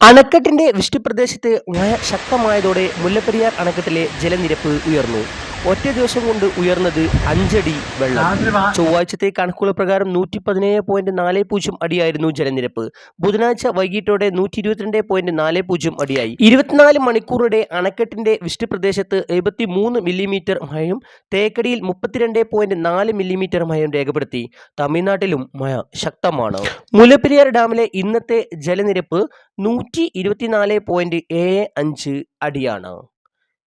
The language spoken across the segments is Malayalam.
അണക്കെട്ടിന്റെ വൃഷ്ടിപ്രദേശത്ത് മഴ ശക്തമായതോടെ മുല്ലപ്പെരിയാർ അണക്കെട്ടിലെ ജലനിരപ്പ് ഉയർന്നു. ഒറ്റ ദിവസം കൊണ്ട് ഉയർന്നത് അഞ്ചടി വെള്ളം. ചൊവ്വാഴ്ചത്തെ കണക്കുകൾ പ്രകാരം നൂറ്റി പതിനേഴ് പോയിന്റ് നാല് പൂജ്യം അടിയായിരുന്നു ജലനിരപ്പ്. ബുധനാഴ്ച വൈകിട്ടോടെ നൂറ്റി ഇരുപത്തിരണ്ട് പോയിന്റ് നാല് പൂജ്യം അടിയായി. ഇരുപത്തിനാല് മണിക്കൂറിടെ അണക്കെട്ടിന്റെ വൃഷ്ടിപ്രദേശത്ത് എഴുപത്തി മൂന്ന് മില്ലിമീറ്റർ മഴയും തേക്കടിയിൽ മുപ്പത്തിരണ്ട് പോയിന്റ് നാല് മില്ലിമീറ്റർ മഴയും രേഖപ്പെടുത്തി. തമിഴ്നാട്ടിലും മഴ ശക്തമാണ്. മുല്ലപ്പെരിയാർ ഡാമിലെ ഇന്നത്തെ ജലനിരപ്പ് നൂറ്റി ഇരുപത്തിനാല് പോയിന്റ് ഏഴ് അഞ്ച് അടിയാണ്.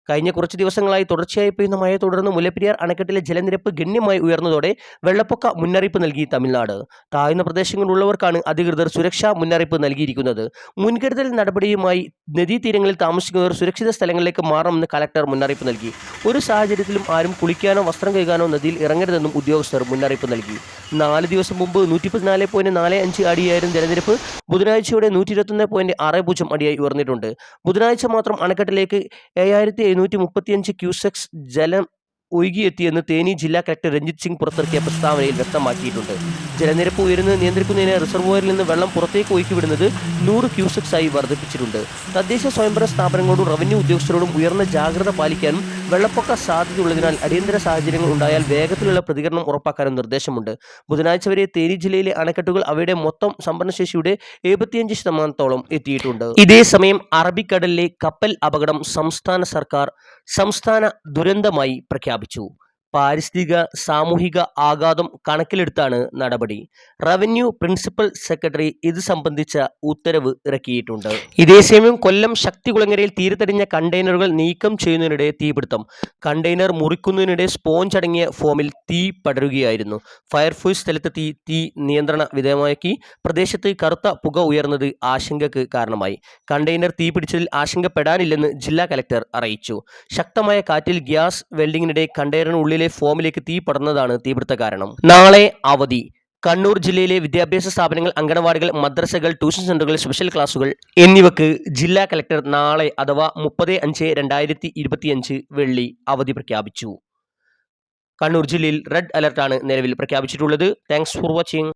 കഴിഞ്ഞ കുറച്ച് ദിവസങ്ങളായി തുടർച്ചയായി പെയ്യുന്ന മഴയെ തുടർന്ന് മുല്ലപ്പെരിയാർ അണക്കെട്ടിലെ ജലനിരപ്പ് ഗണ്യമായി ഉയർന്നതോടെ വെള്ളപ്പൊക്ക മുന്നറിയിപ്പ് നൽകി തമിഴ്നാട്. താഴ്ന്ന പ്രദേശങ്ങളിലുള്ളവർക്കാണ് അധികൃതർ സുരക്ഷാ മുന്നറിയിപ്പ് നൽകിയിരിക്കുന്നത്. മുൻകരുതൽ നടപടിയുമായി നദീതീരങ്ങളിൽ താമസിക്കുന്നവർ സുരക്ഷിത സ്ഥലങ്ങളിലേക്ക് മാറണമെന്ന് കലക്ടർ മുന്നറിയിപ്പ് നൽകി. ഒരു സാഹചര്യത്തിലും ആരും കുളിക്കാനോ വസ്ത്രം കഴുകാനോ നദിയിൽ ഇറങ്ങരുതെന്നും ഉദ്യോഗസ്ഥർ മുന്നറിയിപ്പ് നൽകി. നാല് ദിവസം മുമ്പ് നൂറ്റി പതിനാല് പോയിന്റ് നാല് അഞ്ച് അടിയായിരുന്നു ജലനിരപ്പ്. ബുധനാഴ്ചയോടെ നൂറ്റി ഇരുപത്തൊന്ന് പോയിന്റ് ആറ് പൂജ്യം അടിയായി ഉയർന്നിട്ടുണ്ട്. ബുധനാഴ്ച മാത്രം അണക്കെട്ടിലേക്ക് ഏഴായിരത്തി എഴുന്നൂറ്റി മുപ്പത്തിയഞ്ച് ക്യൂസെക്സ് ജലം ഒഴുകിയെത്തിയെന്ന് തേനി ജില്ലാ കളക്ടർ രഞ്ജിത് സിംഗ് പുറത്തിറക്കിയ പ്രസ്താവനയിൽ വ്യക്തമാക്കിയിട്ടുണ്ട്. ജലനിരപ്പ് ഉയരുന്നത് നിയന്ത്രിക്കുന്നതിന് റിസർവോയറിൽ നിന്ന് വെള്ളം പുറത്തേക്ക് ഒഴുക്കിവിടുന്നത് നൂറ് ക്യൂസെക്സ് ആയി വർദ്ധിപ്പിച്ചിട്ടുണ്ട്. തദ്ദേശ സ്വയംഭരണ സ്ഥാപനങ്ങളോടും റവന്യൂ ഉദ്യോഗസ്ഥരോടും ഉയർന്ന ജാഗ്രത പാലിക്കാനും വെള്ളപ്പൊക്ക സാധ്യതയുള്ളതിനാൽ അടിയന്തര സാഹചര്യങ്ങൾ ഉണ്ടായാൽ വേഗത്തിലുള്ള പ്രതികരണം ഉറപ്പാക്കാനും നിർദ്ദേശമുണ്ട്. ബുധനാഴ്ച വരെ തേനി ജില്ലയിലെ അണക്കെട്ടുകൾ അവയുടെ മൊത്തം സംഭരണശേഷിയുടെ എഴുപത്തിയഞ്ച് ശതമാനത്തോളം എത്തിയിട്ടുണ്ട്. ഇതേസമയം അറബിക്കടലിലെ കപ്പൽ അപകടം സംസ്ഥാന സർക്കാർ സംസ്ഥാന ദുരന്തമായി പ്രഖ്യാപിച്ചു. പാരിസ്ഥിതിക സാമൂഹിക ആഘാതം കണക്കിലെടുത്താണ് നടപടി. റവന്യൂ പ്രിൻസിപ്പൽ സെക്രട്ടറി ഇത് സംബന്ധിച്ച ഉത്തരവ് ഇറക്കിയിട്ടുണ്ട്. ഇതേസമയം കൊല്ലം ശക്തികുളങ്ങരയിൽ തീരത്തടിഞ്ഞ കണ്ടെയ്നറുകൾ നീക്കം ചെയ്യുന്നതിനിടെ തീപിടുത്തം. കണ്ടെയ്നർ മുറിക്കുന്നതിനിടെ സ്പോഞ്ച് അടങ്ങിയ ഫോമിൽ തീ പടരുകയായിരുന്നു. ഫയർഫോഴ്സ് സ്ഥലത്തെത്തി തീ നിയന്ത്രണ വിധേയമാക്കി. പ്രദേശത്ത് കറുത്ത പുക ഉയർന്നത് ആശങ്കക്ക് കാരണമായി. കണ്ടെയ്നർ തീപിടിച്ചതിൽ ആശങ്കപ്പെടാനില്ലെന്ന് ജില്ലാ കലക്ടർ അറിയിച്ചു. ശക്തമായ കാറ്റിൽ ഗ്യാസ് വെൽഡിങ്ങിനിടെ കണ്ടെയ്നറിനുള്ളിലെ ഫോമിലേക്ക് തീ പടർന്നതാണ് തീപിടുത്ത കാരണം. നാളെ അവധി. കണ്ണൂർ ജില്ലയിലെ വിദ്യാഭ്യാസ സ്ഥാപനങ്ങൾ അംഗനവാടികൾ മദ്രസകൾ ട്യൂഷൻ സെന്ററുകൾ സ്പെഷ്യൽ ക്ലാസുകൾ എന്നിവക്ക് ജില്ലാ കലക്ടർ നാളെ അഥവാ മുപ്പത് അഞ്ച് രണ്ടായിരത്തി ഇരുപത്തിയഞ്ച് വെള്ളി അവധി പ്രഖ്യാപിച്ചു. കണ്ണൂർ ജില്ലയിൽ റെഡ് അലർട്ടാണ് നിലവിൽ പ്രഖ്യാപിച്ചിട്ടുള്ളത്. Thanks for watching.